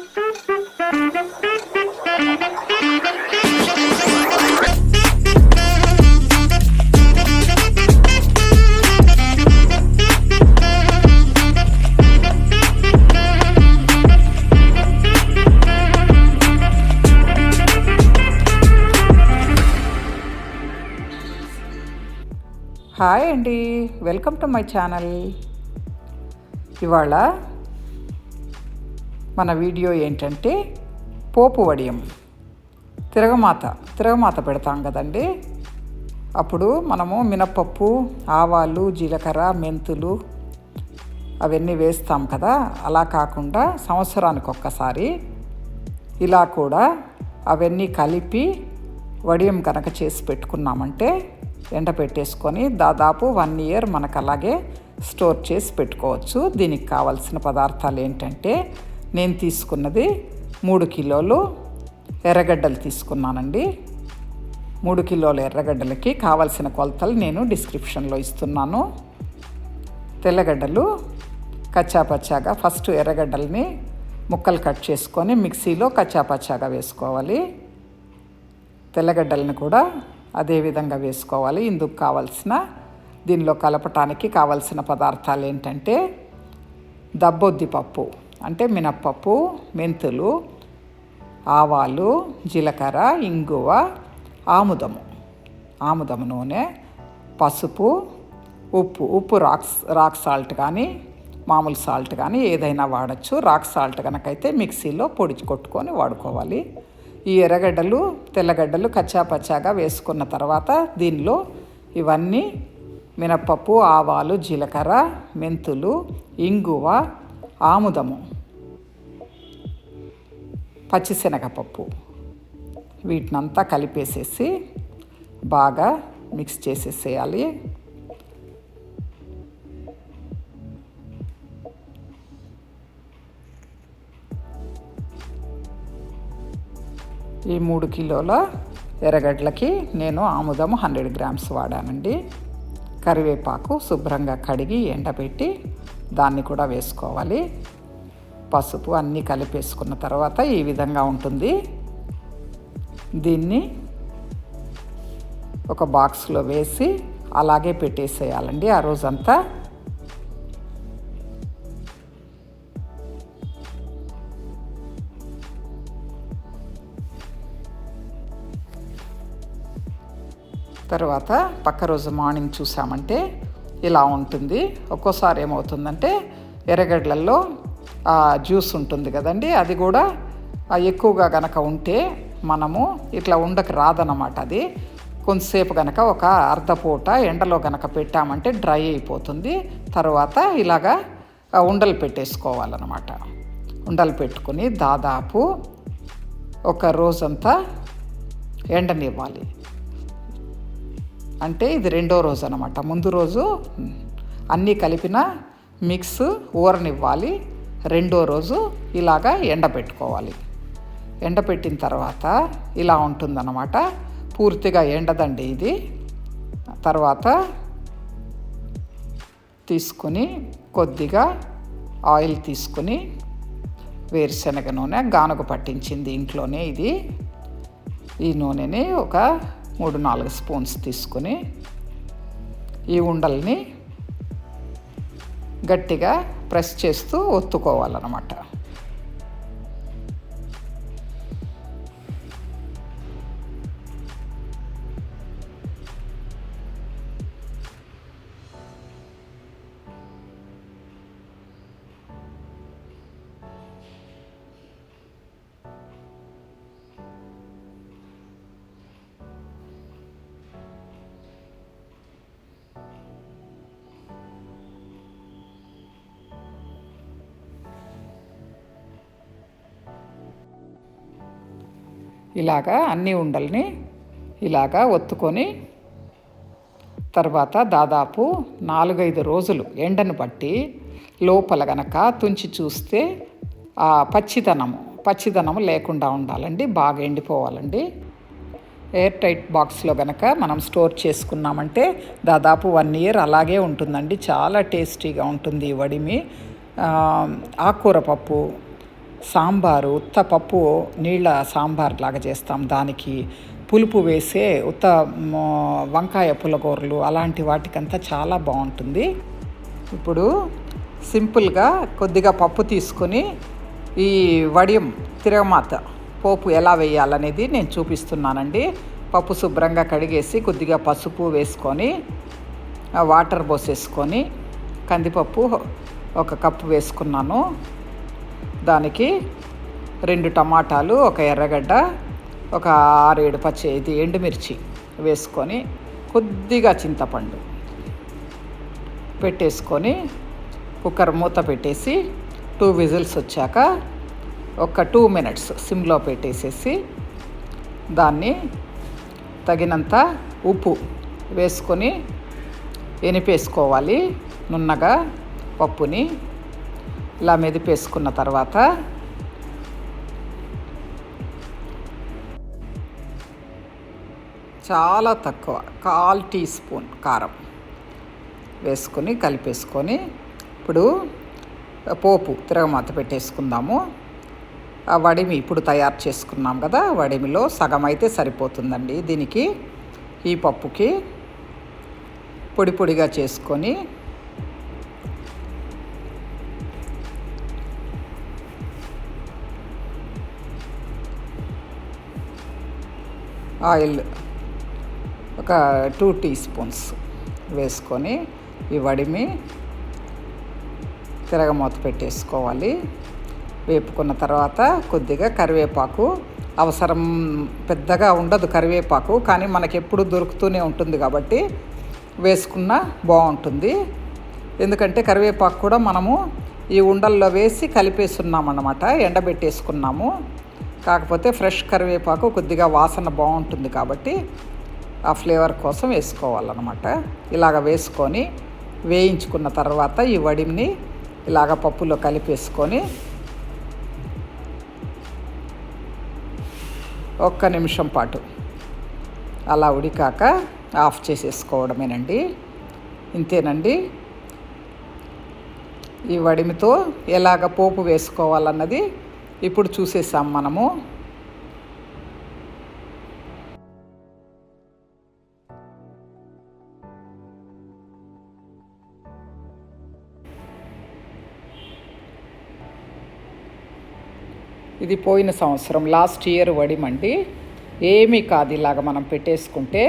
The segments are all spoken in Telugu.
హాయ్ అండి. Welcome to my channel. ఇవాళ మన వీడియో ఏంటంటే పోపు వడియం. తిరగమాత తిరగమాత పెడతాం కదండి. అప్పుడు మనము మినపప్పు ఆవాలు జీలకర్ర మెంతులు అవన్నీ వేస్తాం కదా. అలా కాకుండా సంవత్సరానికి ఒక్కసారి ఇలా కూడా అవన్నీ కలిపి వడియం కనుక చేసి పెట్టుకున్నామంటే ఎండ పెట్టేసుకొని దాదాపు వన్ ఇయర్ మనకు అలాగే స్టోర్ చేసి పెట్టుకోవచ్చు. దీనికి కావాల్సిన పదార్థాలు ఏంటంటే నేను తీసుకున్నది మూడు కిలోలు ఎర్రగడ్డలు తీసుకున్నానండి. మూడు కిలోల ఎర్రగడ్డలకి కావాల్సిన కొలతలు నేను డిస్క్రిప్షన్లో ఇస్తున్నాను. తెల్లగడ్డలు కచ్చాపచ్చాగా ఫస్ట్ ఎర్రగడ్డల్ని ముక్కలు కట్ చేసుకొని మిక్సీలో కచ్చాపచ్చాగా వేసుకోవాలి. తెల్లగడ్డలను కూడా అదే విధంగా వేసుకోవాలి. ఇందుకు కావలసిన దీనిలో కలపటానికి కావలసిన పదార్థాలు ఏంటంటే దబ్బొద్ది పప్పు. అంటే మినప్పప్పు మెంతులు ఆవాలు జీలకర్ర ఇంగువ ఆముదము. ఆముదము నూనె పసుపు ఉప్పు ఉప్పు రాక్స్ రాక్ సాల్ట్ కానీ మామూలు సాల్ట్ కానీ ఏదైనా వాడచ్చు. రాక్ సాల్ట్ కనుకైతే మిక్సీలో పొడి కొట్టుకొని వాడుకోవాలి. ఈ ఎర్రగడ్డలు తెల్లగడ్డలు కచ్చాపచ్చాగా వేసుకున్న తర్వాత దీనిలో ఇవన్నీ మినప్పప్పు ఆవాలు జీలకర్ర మెంతులు ఇంగువ ఆముదము పచ్చిశనగపప్పు వీటినంతా కలిపేసేసి బాగా మిక్స్ చేసేసేయాలి. ఈ మూడు కిలోల ఎర్రగడ్డలకి నేను ఆముదము హండ్రెడ్ గ్రామ్స్ వాడానండి. కరివేపాకు శుభ్రంగా కడిగి ఎండబెట్టి దాన్ని కూడా వేసుకోవాలి. పసుపు అన్నీ కలిపేసుకున్న తర్వాత ఈ విధంగా ఉంటుంది. దీన్ని ఒక బాక్స్లో వేసి అలాగే పెట్టేసేయాలండి ఆ రోజంతా. తర్వాత పక్క రోజు మార్నింగ్ చూసామంటే ఇలా ఉంటుంది. ఒక్కోసారి ఏమవుతుందంటే ఎర్రగడ్డలలో జ్యూస్ ఉంటుంది కదండి అది కూడా ఎక్కువగా గనక ఉంటే మనము ఇట్లా ఉండకు రాదనమాట అది. కొంతసేపు గనక ఒక అర్ధపూట ఎండలో గనక పెట్టామంటే డ్రై అయిపోతుంది. తర్వాత ఇలాగా ఉండలు పెట్టేసుకోవాలన్నమాట. ఉండలు పెట్టుకుని దాదాపు ఒక రోజంతా ఎండనివ్వాలి. అంటే ఇది రెండో రోజు అనమాట ముందు రోజు అన్నీ కలిపిన మిక్స్ ఊరనివ్వాలి. రెండో రోజు ఇలాగా ఎండబెట్టుకోవాలి. ఎండబెట్టిన తర్వాత ఇలా ఉంటుందన్నమాట. పూర్తిగా ఎండదండి ఇది. తర్వాత తీసుకుని కొద్దిగా ఆయిల్ తీసుకుని వేరుశనగ నూనె గానుగ పట్టించింది ఇంట్లోనే ఇది. ఈ నూనెని ఒక మూడు నాలుగు స్పూన్స్ తీసుకుని ఈ ఉండల్ని గట్టిగా ప్రెస్ చేస్తూ ఒత్తుకోవాలన్నమాట. ఇలాగా అన్ని ఉండల్ని ఇలాగా ఒత్తుకొని తర్వాత దాదాపు నాలుగైదు రోజులు ఎండను బట్టి లోపల గనక తుంచి చూస్తే ఆ పచ్చిదనము పచ్చిదనం లేకుండా ఉండాలండి బాగా ఎండిపోవాలండి. ఎయిర్ టైట్ బాక్స్లో కనుక మనం స్టోర్ చేసుకున్నామంటే దాదాపు వన్ ఇయర్ అలాగే ఉంటుందండి. చాలా టేస్టీగా ఉంటుంది వడిమి. ఆకుకూర పప్పు సాంబారు ఉత్త పప్పు నీళ్ళ సాంబార్ లాగా చేస్తాం. దానికి పులుపు వేసే ఉత్త వంకాయ పులగూరలు అలాంటి వాటికంతా చాలా బాగుంటుంది. ఇప్పుడు సింపుల్గా కొద్దిగా పప్పు తీసుకొని ఈ వడియం తిరగమాత పోపు ఎలా వేయాలనేది నేను చూపిస్తున్నానండి. పప్పు శుభ్రంగా కడిగేసి కొద్దిగా పసుపు వేసుకొని వాటర్ పోసేసుకొని కందిపప్పు ఒక కప్పు వేసుకున్నాను. దానికి రెండు టమాటాలు ఒక ఎర్రగడ్డ ఒక ఆరేడు పచ్చి ఇది ఎండుమిర్చి వేసుకొని కొద్దిగా చింతపండు పెట్టేసుకొని కుక్కర్ మూత పెట్టేసి టూ విజిల్స్ వచ్చాక ఒక టూ మినిట్స్ సిమ్లో పెట్టేసేసి దాన్ని తగినంత ఉప్పు వేసుకొని ఎనిపేసుకోవాలి నున్నగా పప్పుని. ఇలా మెదిపేసుకున్న తర్వాత చాలా తక్కువ కాల్ టీ స్పూన్ కారం వేసుకొని కలిపేసుకొని ఇప్పుడు పోపు తిరగమాత పెట్టేసుకుందాము. ఆ వడిమి ఇప్పుడు తయారు చేసుకున్నాం కదా వడిమిలో సగం అయితే సరిపోతుందండి. దీనికి ఈ పప్పుకి పొడి పొడిగా చేసుకొని ఆయిల్ ఒక టూ టీ స్పూన్స్ వేసుకొని ఈ వడిమి తిరగమూత పెట్టేసుకోవాలి. వేపుకున్న తర్వాత కొద్దిగా కరివేపాకు అవసరం పెద్దగా ఉండదు కరివేపాకు కానీ మనకి ఎప్పుడు దొరుకుతూనే ఉంటుంది కాబట్టి వేసుకున్న బాగుంటుంది. ఎందుకంటే కరివేపాకు కూడా మనము ఈ ఉండల్లో వేసి కలిపేస్తున్నామన్నమాట ఎండబెట్టేసుకున్నాము. కాకపోతే ఫ్రెష్ కరివేపాకు కొద్దిగా వాసన బాగుంటుంది కాబట్టి ఆ ఫ్లేవర్ కోసం వేసుకోవాలన్నమాట. ఇలాగ వేసుకొని వేయించుకున్న తర్వాత ఈ వడిని ఇలాగ పప్పులో కలిపేసుకొని ఒక్క నిమిషం పాటు అలా ఉడికాక ఆఫ్ చేసేసుకోవడమేనండి. ఇంతేనండి. ఈ వడిమితో ఎలాగ పోపు వేసుకోవాలన్నది ఇప్పుడు చూసేసాం మనము. ఇది పోయిన సంవత్సరం లాస్ట్ ఇయర్ వడిమండి. ఏమీ కాదు ఇలాగ మనం పెట్టేసుకుంటే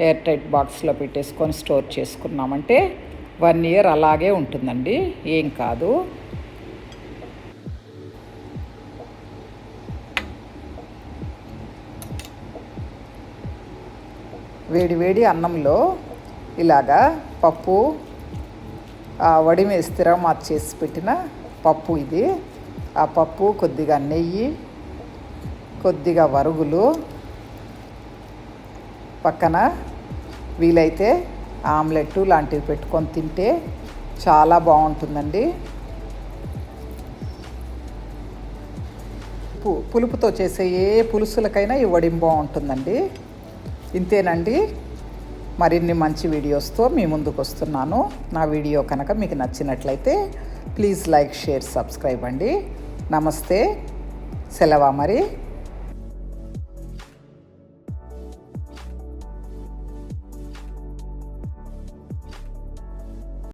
ఎయిర్ టైట్ బాక్స్లో పెట్టేసుకొని స్టోర్ చేసుకున్నామంటే వన్ ఇయర్ అలాగే ఉంటుందండి. ఏం కాదు. వేడి వేడి అన్నంలో ఇలాగా పప్పు ఆ వడిమి స్థిరమాత చేసి పెట్టిన పప్పు ఇది. ఆ పప్పు కొద్దిగా నెయ్యి కొద్దిగా వరుగులు పక్కన వీలైతే ఆమ్లెట్ లాంటివి పెట్టుకొని తింటే చాలా బాగుంటుందండి. పు పులుపుతో చేసే ఏ పులుసులకైనా ఈ వడిం బాగుంటుందండి. ఇంతేనండి. మరిన్ని మంచి వీడియోస్తో మీ ముందుకు వస్తున్నాను నా వీడియో కనుక మీకు నచ్చినట్లయితే ప్లీజ్ లైక్ షేర్ సబ్స్క్రైబ్ అండి. నమస్తే. సెలవా మరి.